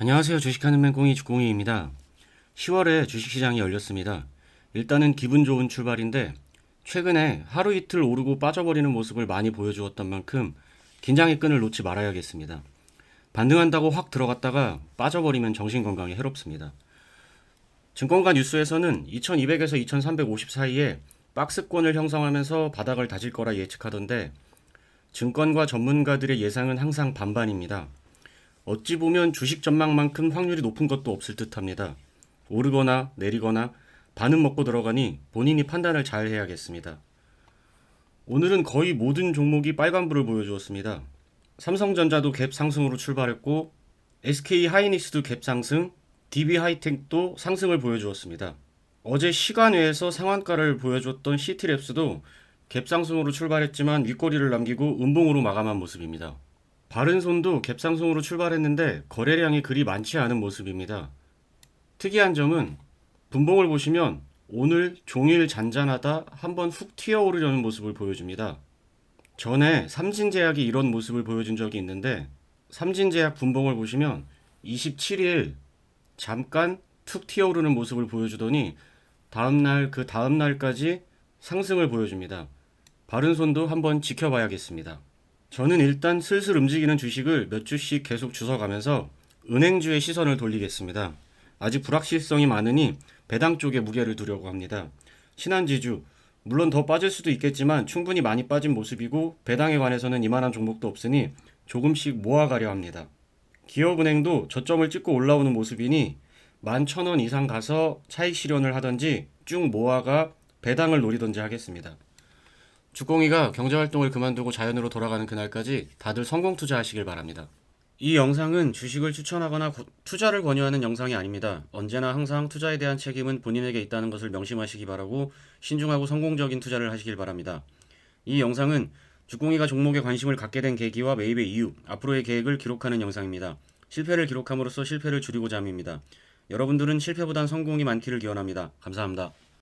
안녕하세요. 주식하는 맹꽁이 주공이입니다. 10월에 주식시장이 열렸습니다. 일단은 기분 좋은 출발인데 최근에 하루 이틀 오르고 빠져버리는 모습을 많이 보여주었던 만큼 긴장의 끈을 놓지 말아야겠습니다. 반등한다고 확 들어갔다가 빠져버리면 정신건강에 해롭습니다. 증권가 뉴스에서는 2200에서 2350 사이에 박스권을 형성하면서 바닥을 다질 거라 예측하던데 증권과 전문가들의 예상은 항상 반반입니다. 어찌 보면 주식 전망만큼 확률이 높은 것도 없을 듯합니다. 오르거나 내리거나 반은 먹고 들어가니 본인이 판단을 잘 해야겠습니다. 오늘은 거의 모든 종목이 빨간불을 보여주었습니다. 삼성전자도 갭 상승으로 출발했고 SK 하이닉스도 갭 상승, DB 하이텍도 상승을 보여주었습니다. 어제 시간 외에서 상한가를 보여줬던 시티랩스도 갭 상승으로 출발했지만 윗꼬리를 남기고 음봉으로 마감한 모습입니다. 바른손도 갭 상승으로 출발했는데 거래량이 그리 많지 않은 모습입니다. 특이한 점은 분봉을 보시면 오늘 종일 잔잔하다 한번 훅 튀어오르려는 모습을 보여줍니다. 전에 삼진제약이 이런 모습을 보여준 적이 있는데 삼진제약 분봉을 보시면 27일 잠깐 툭 튀어오르는 모습을 보여주더니 다음날 그 다음날까지 상승을 보여줍니다. 바른손도 한번 지켜봐야겠습니다. 저는 일단 슬슬 움직이는 주식을 몇 주씩 계속 주워가면서 은행주의 시선을 돌리겠습니다. 아직 불확실성이 많으니 배당 쪽에 무게를 두려고 합니다. 신한지주 물론 더 빠질 수도 있겠지만 충분히 많이 빠진 모습이고 배당에 관해서는 이만한 종목도 없으니 조금씩 모아가려 합니다. 기업은행도 저점을 찍고 올라오는 모습이니 11,000원 이상 가서 차익 실현을 하던지 쭉 모아가 배당을 노리던지 하겠습니다. 주공이가 경제활동을 그만두고 자연으로 돌아가는 그날까지 다들 성공 투자하시길 바랍니다. 이 영상은 주식을 추천하거나 구- 투자를 권유하는 영상이 아닙니다. 언제나 항상 투자에 대한 책임은 본인에게 있다는 것을 명심하시기 바라고 신중하고 성공적인 투자를 하시길 바랍니다. 이 영상은 주공이가 종목에 관심을 갖게 된 계기와 매입의 이유, 앞으로의 계획을 기록하는 영상입니다. 실패를 기록함으로써 실패를 줄이고자 함입니다. 여러분들은 실패보단 성공이 많기를 기원합니다. 감사합니다.